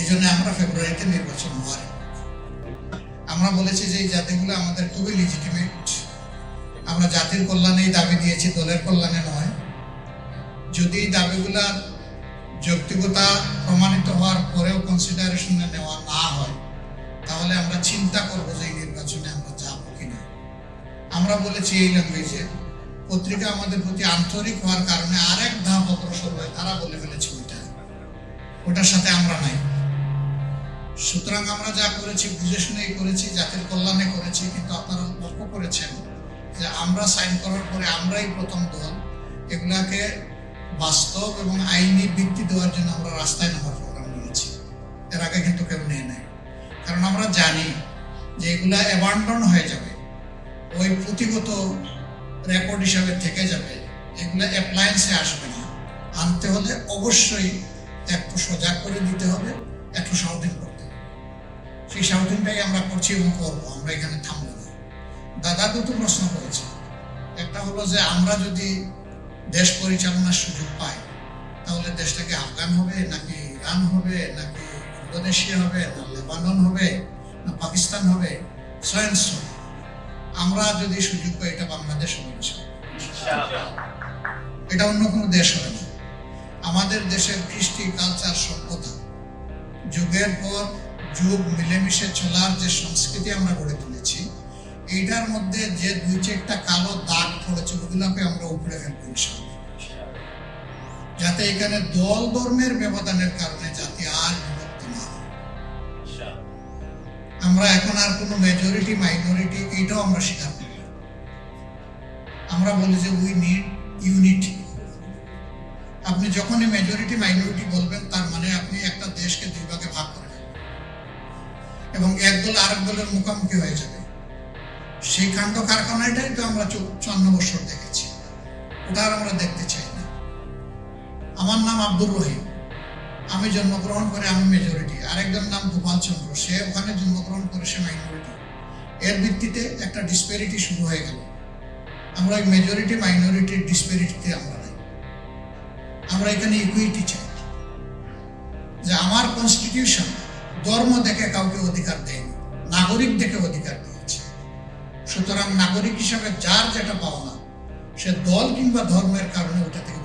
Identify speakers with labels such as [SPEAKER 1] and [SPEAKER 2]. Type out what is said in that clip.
[SPEAKER 1] এই জন্য আমরা ফেব্রুয়ারিতে নির্বাচন হয়। আমরা বলেছি যে এই জাতিগুলো আমাদের খুবই লিজিটিমেট আমরা জাতির কল্যাণেই দাবি দিয়েছি, দলের কল্যাণে নয়। যদি এই দাবিগুলার যৌক্তিকতা প্রমাণিত হওয়ার পরেও কনসিডারেশনে নেওয়া না হয়, তাহলে আমরা চিন্তা করব যে এই নির্বাচনে আমরা যাব কিনা। আমরা বলেছি এই ল্যাঙ্গুয়েজে পত্রিকা আমাদের প্রতি আন্তরিক হওয়ার কারণে আরেক ধাপ অগ্রসর হয় তারা বলে ফেলেছে ওইটা। ওটার সাথে আমরা সুতরাং আমরা যা করেছি বুঝে শুনেই করেছি, জাতির কল্যাণে করেছি, কিন্তু আপনারা লক্ষ্য করেছেন যে আমরা সাইন করার পরে আমরাই প্রথম দল। এগুলাকে বাস্তব এবং আইনি ভিত্তি দেওয়ার জন্য আমরা রাস্তায় নামার প্রোগ্রাম নিয়েছি। এর আগে কিন্তু কেউ নিয়ে নেয় কারণ আমরা জানি যে এগুলা অ্যাবান্ডন হয়ে যাবে। ওই পুঁথিগত রেকর্ড হিসাবে থেকে যাবে। এগুলো অ্যাপ্লায়েন্সে আসবে না। আনতে হলে অবশ্যই একটু সজাগ করে দিতে হবে, একটু হবে। সেই সাউথিংটাই আমরা করছি এবং করব, আমরা এখানে থামবো না। দাদা দুটো প্রশ্ন করেছে। একটা হলো যে, আমরা যদি দেশ পরিচালনার সুযোগ পাই, তাহলে দেশটাকে আফগান হবে, নাকি ইরান হবে, নাকি ইন্দোনেশিয়া হবে, না লেবানন হবে, না পাকিস্তান হবে? সয়েন্স আমরা যদি সুযোগ পাই, এটা বাংলাদেশ হবে এটা অন্য কোনো দেশ হবে না। আমাদের দেশের কৃষ্টি, কালচার, সভ্যতা, যুগের পর যুগ মিলেমিশে চলার যে সংস্কৃতি আমরা গড়ে তুলেছি এইটার মধ্যে যে দুই চারটা কালো দাগ পড়েছে ওগুলোকে আমরা উপরে ফেলব যাতে এখানে দল ধর্মের ব্যবধানের কারণে জাতি আর বিভক্ত না হয়। আমরা এখন আর কোনো মেজরিটি মাইনরিটি এটাও আমরা স্বীকার করি আমরা বলি যে উই নিড ইউনিটি আপনি যখনই মেজরিটি মাইনরিটি বলবেন তার মানে আপনি একটা দেশকে এবং এক দল আরেক দলের মুখোমুখি হয়ে যাবে। সেই কাণ্ড কারখানাটাই তো আমরা চুয়ান্ন বছর দেখেছি। ওটা আর আমরা দেখতে চাই না। আমার নাম আব্দুর রহিম। আমি জন্মগ্রহণ করে আমি মেজরিটি আরেকজন নাম গোপাল চন্দ্র। সে ওখানে জন্মগ্রহণ করে, সে মাইনরিটি এর ভিত্তিতে একটা ডিসপ্যারিটি শুরু হয়ে গেল। আমরা মেজরিটি মাইনরিটির ডিসপ্যারিটিতে আমরা নাই। আমরা এখানে ইকুইটি চাই। যে আমার কনস্টিটিউশন ধর্ম দেখে কাউকে অধিকার দেয়নি, নাগরিক দেখে অধিকার দিয়েছে। সুতরাং নাগরিক হিসাবে যার যেটা পাওনা, সে দল কিংবা ধর্মের কারণে ওটা থেকে